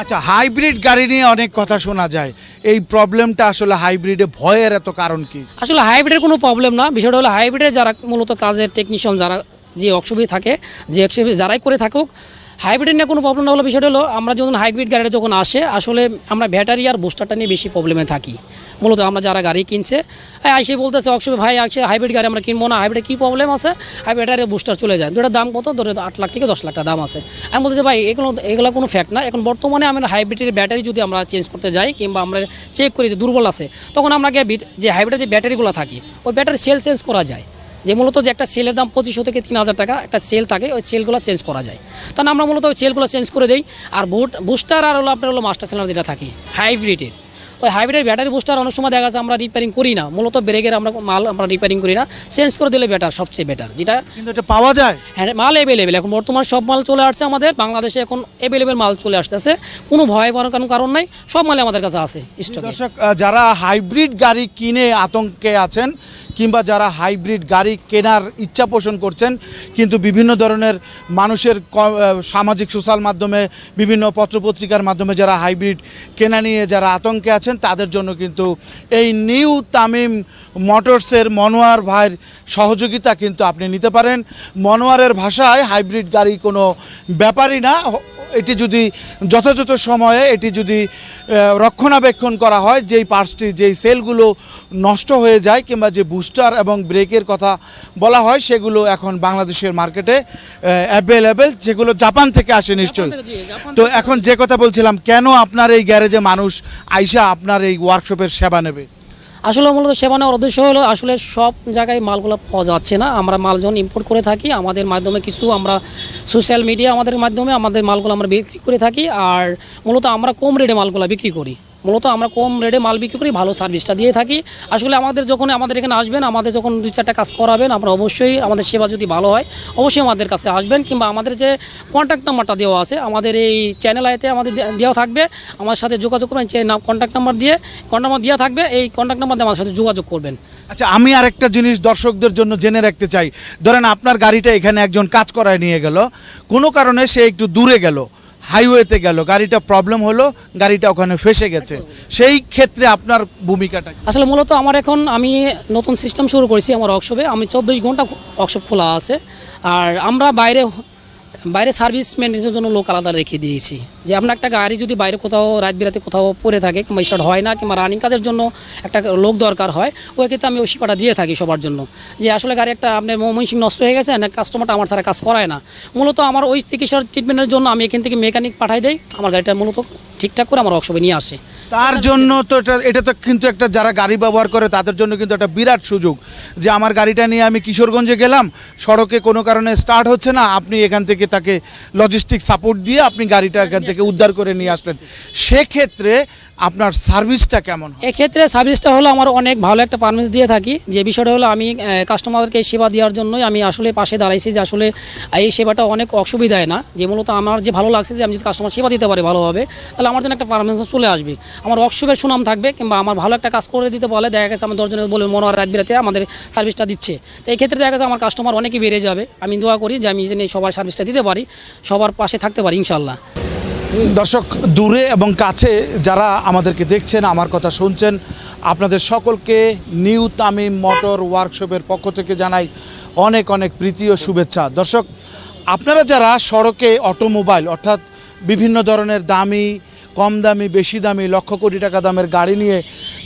আচ্ছা হাইব্রিড গাড়ি নিয়ে অনেক কথা শোনা যায়। এই প্রবলেমটা আসলে হাইব্রিডে ভয়ের এত কারণ কি? আসলে হাইব্রিডের কোনো প্রবলেম না। বিষয়টা হলো হাইব্রিডের যারা মূলত কাজের টেকনিশিয়ান যারা যে অসুবিধা থাকে, যে যারাই করে থাকুক হাইব্রিড নিয়ে কোনো প্রবলেম না হলো বিষয়টা হলো, আমরা যখন হাইব্রিড গাড়িটা যখন আসে, আসলে আমরা ব্যাটারি আর বুস্টারটা নিয়ে বেশি প্রবলেমে থাকি। মূলত আমরা যারা গাড়ি কিনছে এসে বলতেছে অক্ষয় ভাই আসছে হাইব্রিড গাড়ি আমরা কিনবো না। হাইব্রিডে কী প্রবলেম আছে? ব্যাটারি বুস্টার চলে যায়। দুটার দাম কত? ধরে আট লাখ থেকে দশ লাখ টাকা দাম আছে। আমি বলতেছি, ভাই, এগুলো এগুলো কোনো ফ্যাক্ট না। এখন বর্তমানে আমরা হাইব্রিডের ব্যাটারি যদি আমরা চেঞ্জ করতে যাই কিংবা আমরা চেক করি যে দুর্বল আছে, তখন আমরা যে হাইব্রিডের যে ব্যাটারিগুলো থাকে, ওই ব্যাটারি সেল চেঞ্জ করা যায়। যে মূলত যে একটা সেলের দাম পঁচিশশো থেকে তিন হাজার টাকা একটা সেল থাকে, ওই সেলগুলো চেঞ্জ করা যায়। তাহলে আমরা মূলত ওই সেলগুলো চেঞ্জ করে দিই। আর বুট বুস্টার আর হলো আপনার হলো মাস্টার সেলার যেটা থাকে, হাইব্রিডের। ওই হাইব্রিডের ব্যাটারি বুস্টার অনেক সময় দেখা আমরা রিপেয়ারিং করি না। মূলত ব্রেকের আমরা মাল আমরা রিপেয়ারিং করি না। চেঞ্জ করে দিলে বেটার সবচেয়ে বেটার যেটা কিন্তু এটা পাওয়া যায়? হ্যাঁ মাল অ্যাভেলেবেল এখন বর্তমান সব মাল চলে আসছে আমাদের। বাংলাদেশে এখন অ্যাভেলেবেল মাল চলে আসতেছে। কোনো ভয় পাওয়ার কোনো কারণ নাই। সব মালে আমাদের কাছে আছে স্টকে দর্শক যারা হাইব্রিড গাড়ি কিনে আতঙ্কে আছেন কিংবা যারা হাইব্রিড গাড়ি কেনার ইচ্ছা পোষণ করছেন কিন্তু বিভিন্ন ধরনের মানুষের সামাজিক সোশ্যাল মাধ্যমে বিভিন্ন পত্রপত্রিকার মাধ্যমে যারা হাইব্রিড কেনা নিয়ে যারা আতঙ্কে আছেন তাদের জন্য কিন্তু এই নিউ তামিম মোটরসের মনোয়ার ভাইয়ের সহযোগিতা কিন্তু আপনি নিতে পারেন। মনোয়ারের ভাষায় হাইব্রিড গাড়ি কোনো ব্যাপারই না। এটি যদি যথাযথ সময়ে এটি যদি রক্ষণাবেক্ষণ করা হয় যেই পার্টসটি যেই সেলগুলো নষ্ট হয়ে যায় কিংবা যে বুস্টার এবং ব্রেকের কথা বলা হয় সেগুলো এখন বাংলাদেশের মার্কেটে অ্যাভেলেবেল যেগুলো জাপান থেকে আসে নিশ্চয়ই। তো এখন যে কথা বলছিলাম কেন আপনার এই গ্যারেজে মানুষ আইসা আপনার এই ওয়ার্কশপের সেবা নেবে? আসলে মূলত সেবা নেওয়ার উদ্দেশ্য হলো আসলে সব জায়গায় মালগুলো পাওয়া যাচ্ছে না। আমরা মাল যখন ইম্পোর্ট করে থাকি, আমাদের মাধ্যমে কিছু আমরা সোশ্যাল মিডিয়া আমাদের মাধ্যমে আমাদের মালগুলো আমরা বিক্রি করে থাকি। আর মূলত আমরা কম রেটে মালগুলো বিক্রি করি। মূলত আমরা কম রেটে মাল বিক্রি করি, ভালো সার্ভিসটা দিয়ে থাকি। আসলে আমাদের যখন আমাদের এখানে আসবেন, আমাদের যখন দুই চারটা কাজ করাবেন, আমরা অবশ্যই আমাদের সেবা যদি ভালো হয়, অবশ্যই আমাদের কাছে আসবেন। কিংবা আমাদের যে কন্ট্যাক্ট নাম্বারটা দেওয়া আছে, আমাদের এই চ্যানেল আইতে আমাদের দেওয়া থাকবে। আমার সাথে যোগাযোগ করবেন কন্ট্যাক্ট নাম্বার দিয়ে কন্ট্যাক্ট নাম্বার দেওয়া থাকবে, এই কন্ট্যাক্ট নাম্বার দিয়ে আমার সাথে যোগাযোগ করবেন। আচ্ছা আমি আরেকটা জিনিস দর্শকদের জন্য জেনে রাখতে চাই। ধরেন আপনার গাড়িটা এখানে একজন কাজ করায় নিয়ে গেল। কোনো কারণে সে একটু দূরে গেল। হাইওয়েতে গেল, গাড়িটা প্রবলেম হলো, গাড়িটা ওখানে ফেসে গেছে। সেই ক্ষেত্রে আপনার ভূমিকাটা আসলে মূলত আমার এখন আমি নতুন সিস্টেম শুরু করেছি আমার ওয়ার্কশপে আমি চব্বিশ ঘণ্টা ওয়ার্কশপ খোলা আছে। আর আমরা বাইরে বাইরে সার্ভিস মেনটেন্সের জন্য লোক আলাদা রেখে দিয়েছি। যে আপনার একটা গাড়ি যদি বাইরে কোথাও রাত বিরাতে কোথাও পড়ে থাকে কিংবা স্টার্ট হয় না কিংবা রানিং কাজের জন্য একটা লোক দরকার হয়, ওই ক্ষেত্রে আমি ওই শিপাটা দিয়ে থাকি সবার জন্য। যে আসলে গাড়ি একটা আপনার মমিনসিং নষ্ট হয়ে গেছে, না কাস্টমারটা আমার ছাড়া কাজ করায় না। মূলত আমার ওই চিকিৎসার ট্রিটমেন্টের জন্য আমি এখান থেকে মেকানিক পাঠাই দেই, আমার গাড়িটা মূলত ঠিকঠাক করে আমার ওয়ার্কশপে নিয়ে আসে। তার জন্য তো এটা এটা তো কিন্তু একটা যারা গাড়ি ব্যবহার করে, তাদের জন্য কিন্তু একটা বিরাট সুযোগ যে আমার গাড়িটা নিয়ে আমি কিশোরগঞ্জে গেলাম, সড়কে কোনো কারণে স্টার্ট হচ্ছে না, আপনি এখান থেকে তাকে লজিস্টিক সাপোর্ট দিয়ে আপনি গাড়িটা এখান থেকে উদ্ধার করে নিয়ে আসলেন। সেক্ষেত্রে আপনার সার্ভিসটা কেমন এক্ষেত্রে সার্ভিসটা হলো আমার অনেক ভালো একটা পারমিশ দিয়ে থাকি। যে বিষয়টা হলো আমি কাস্টমারকে সেবা দেওয়ার জন্যই আমি আসলে পাশে দাঁড়াইছি যে আসলে এই সেবাটা অনেক অসুবিধায় না। যে মূলত আমার যে ভালো লাগছে যে আমি যদি কাস্টমার সেবা দিতে পারি ভালোভাবে, তাহলে আমার জন্য একটা পারমিশন চলে আসবে। আমার ওয়ার্কশপের সুনাম থাকবে কিংবা আমার ভালো একটা কাজ করে দিতে বলে দেখা গেছে আমার দশজনের বলে মনোয়ার রাত বিরাতে আমাদের সার্ভিসটা দিচ্ছে। তো এই ক্ষেত্রে দেখা গেছে আমার কাস্টমার অনেকই বেড়ে যাবে। আমি দোয়া করি যে আমি যেন সবার সার্ভিসটা দিতে পারি, সবার পাশে থাকতে পারি ইনশাল্লাহ দর্শক, দূরে এবং কাছে যারা আমাদেরকে দেখছেন, আমার কথা শুনছেন, আপনাদের সকলকে নিউ তামিম মোটর ওয়ার্কশপের পক্ষ থেকে জানাই অনেক অনেক প্রীতি ও শুভেচ্ছা। দর্শক, আপনারা যারা সড়কে অটোমোবাইল, অর্থাৎ বিভিন্ন ধরনের দামি, কম দামি, বেশি দামি, লক্ষ কোটি টাকা দামের গাড়ি নিয়ে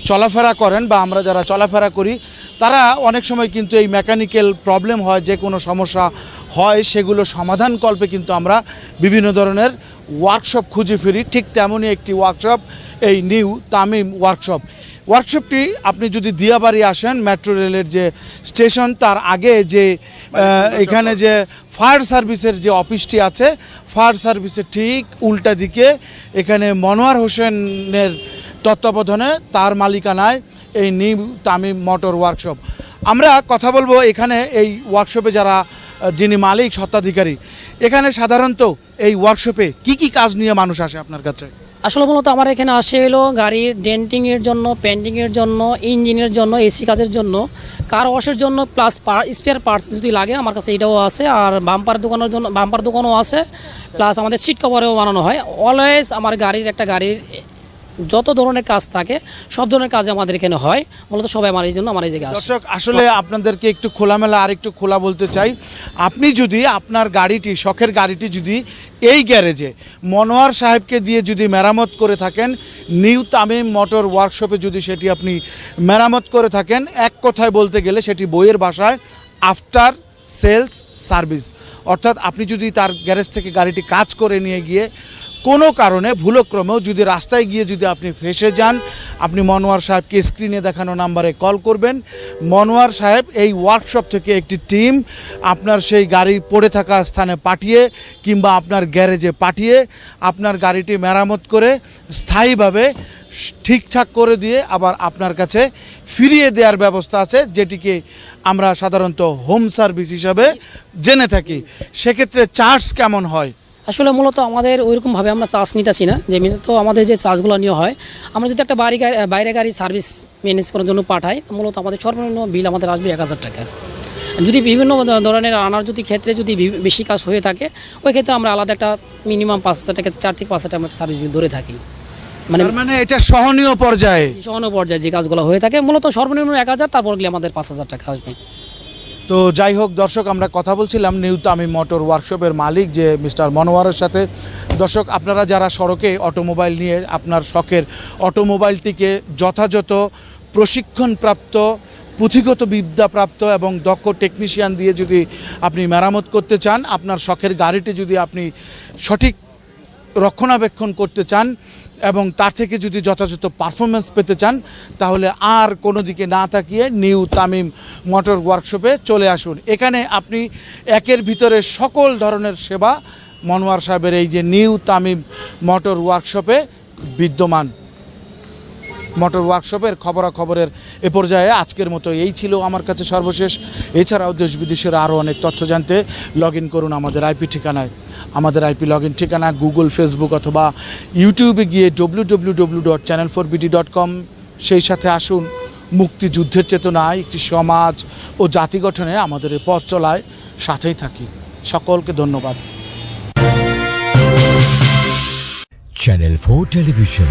চলাফেরা করেন বা আমরা যারা চলাফেরা করি, তারা অনেক সময় কিন্তু এই মেকানিক্যাল প্রবলেম হয়, যে কোনো সমস্যা হয়, সেগুলো সমাধান কল্পে কিন্তু আমরা বিভিন্ন ধরনের ওয়ার্কশপ খুঁজে ফিরি ঠিক তেমনই একটি ওয়ার্কশপ এই নিউ তামিম ওয়ার্কশপ ওয়ার্কশপটি আপনি যদি দিয়াবাড়ি আসেন মেট্রো রেলের যে স্টেশন তার আগে যে এখানে যে ফায়ার সার্ভিসের যে অফিসটি আছে ফায়ার সার্ভিসের ঠিক উল্টা দিকে এখানে মনোয়ার হোসেনের তত্ত্বাবধানে তার মালিকানায় এই নিউ তামিম মোটর ওয়ার্কশপ আমরা কথা বলব এখানে এই ওয়ার্কশপে যারা যিনি মালিক সত্ত্বাধিকারী এখানে সাধারণত এই ওয়ার্কশপে কি কি কাজ নিয়ে মানুষ আসে আপনার কাছে? আসলে মূলত আমার এখানে আসে হলো গাড়ির ডেন্টিংয়ের জন্য, পেন্টিংয়ের জন্য, ইঞ্জিনের জন্য, এসি কাজের জন্য কার ওয়াশের জন্য প্লাস স্পেয়ার পার্টস যদি লাগে, আমার কাছে এটাও আছে, আর বাম্পার দোকানের জন্য বাম্পার দোকানও আছে প্লাস আমাদের সিট কভারেও বানানো হয়। অলওয়েজ আমার গাড়ির একটা গাড়ির যত ধরনের কাজ থাকে, সব ধরনের কাজ আমাদের এখানে হয়। মূলত সবাই আমার এই জন্য আমার এই জায়গায় দর্শক, আসলে আপনাদেরকে একটু খোলামেলা আর একটু খোলা বলতে চাই। আপনি যদি আপনার গাড়িটি, শখের গাড়িটি যদি এই গ্যারেজে মনোয়ার সাহেবকে দিয়ে যদি মেরামত করে থাকেন, নিউ তামিম মোটর ওয়ার্কশপে যদি সেটি আপনি মেরামত করে থাকেন, এক কথায় বলতে গেলে সেটি বইয়ের ভাষায় আফটার সেলস সার্ভিস। অর্থাৎ আপনি যদি তার গ্যারেজ থেকে গাড়িটি কাজ করে নিয়ে গিয়ে কোনো কারণে ভুলক্রমেও যদি রাস্তায় গিয়ে যদি আপনি ফেসে যান, আপনি মনোয়ার সাহেবকে স্ক্রিনে দেখানো নাম্বারে কল করবেন। মনোয়ার সাহেব এই ওয়ার্কশপ থেকে একটি টিম আপনার সেই গাড়ি পড়ে থাকা স্থানে পাঠিয়ে কিংবা আপনার গ্যারেজে পাঠিয়ে আপনার গাড়িটি মেরামত করে স্থায়ীভাবে ঠিকঠাক করে দিয়ে আবার আপনার কাছে ফিরিয়ে দেওয়ার ব্যবস্থা আছে, যেটিকে আমরা সাধারণত হোম সার্ভিস হিসাবে জেনে থাকি। সেক্ষেত্রে চার্জ কেমন হয়? আসলে মূলত আমাদের ওইরকমভাবে আমরা চার্জ নিতেছি না যে তো আমাদের যে চার্জগুলো নেওয়া হয় আমরা যদি একটা বাড়ি গাড়ি বাইরে গাড়ি সার্ভিস ম্যানেজ করার জন্য পাঠাই তো মূলত আমাদের সর্বনিম্ন বিল আমাদের আসবে এক হাজার টাকা। যদি বিভিন্ন ধরনের আনার যদি ক্ষেত্রে যদি বেশি কাজ হয়ে থাকে ওই ক্ষেত্রে আমরা আলাদা একটা মিনিমাম পাঁচ হাজার টাকা চার থেকে পাঁচ হাজার টাকা সার্ভিস বিল ধরে থাকি। মানে মানে এটা সহনীয় পর্যায়ে? সহনীয় পর্যায়ে যে কাজগুলো হয়ে থাকে মূলত সর্বনিম্ন এক হাজার তারপর গেলে আমাদের পাঁচ হাজার টাকা আসবে। তো যাই হোক, দর্শক, আমরা কথা বলছিলাম নিউ তামি মোটর ওয়ার্কশপের মালিক যে মিস্টার মনোয়ারের সাথে। দর্শক, আপনারা যারা সড়কে অটোমোবাইল নিয়ে আপনার শখের অটোমোবাইলটিকে যথাযথ প্রশিক্ষণপ্রাপ্ত, পুঁথিগত বিদ্যাপ্রাপ্ত এবং দক্ষ টেকনিশিয়ান দিয়ে যদি আপনি মেরামত করতে চান, আপনার শখের গাড়িটি যদি আপনি সঠিক রক্ষণাবেক্ষণ করতে চান এবং তার থেকে যদি যথাযথ পারফরমেন্স পেতে চান, তাহলে আর কোনো দিকে না তাকিয়ে নিউ তামিম মোটর ওয়ার্কশপে চলে আসুন। এখানে আপনি একের ভিতরে সকল ধরনের সেবা মনোয়ার সাহেবের এই যে নিউ তামিম মোটর ওয়ার্কশপে বিদ্যমান। মোটর ওয়ার্কশপের খবরাখবরের এ পর্যায়ে আজকের মতো এই ছিল আমার কাছে সর্বশেষ। এছাড়াও দেশ বিদেশের আরও অনেক তথ্য জানতে লগ করুন আমাদের আইপি ঠিকানায়। আমাদের আইপি লগ ইন ঠিকানা গুগল ফেসবুক অথবা ইউটিউবে গিয়ে W W W dot channel four BD dot com সেই সাথে আসুন। মুক্তিযুদ্ধের চেতনায় একটি সমাজ ও জাতি গঠনে আমাদের এই পথ চলায় সাথেই থাকি। সকলকে ধন্যবাদ। Channel four television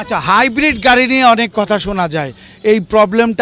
আচ্ছা হাইব্রিড গাড়ি নিয়ে অনেক কথা শোনা যায়। এই প্রবলেমটা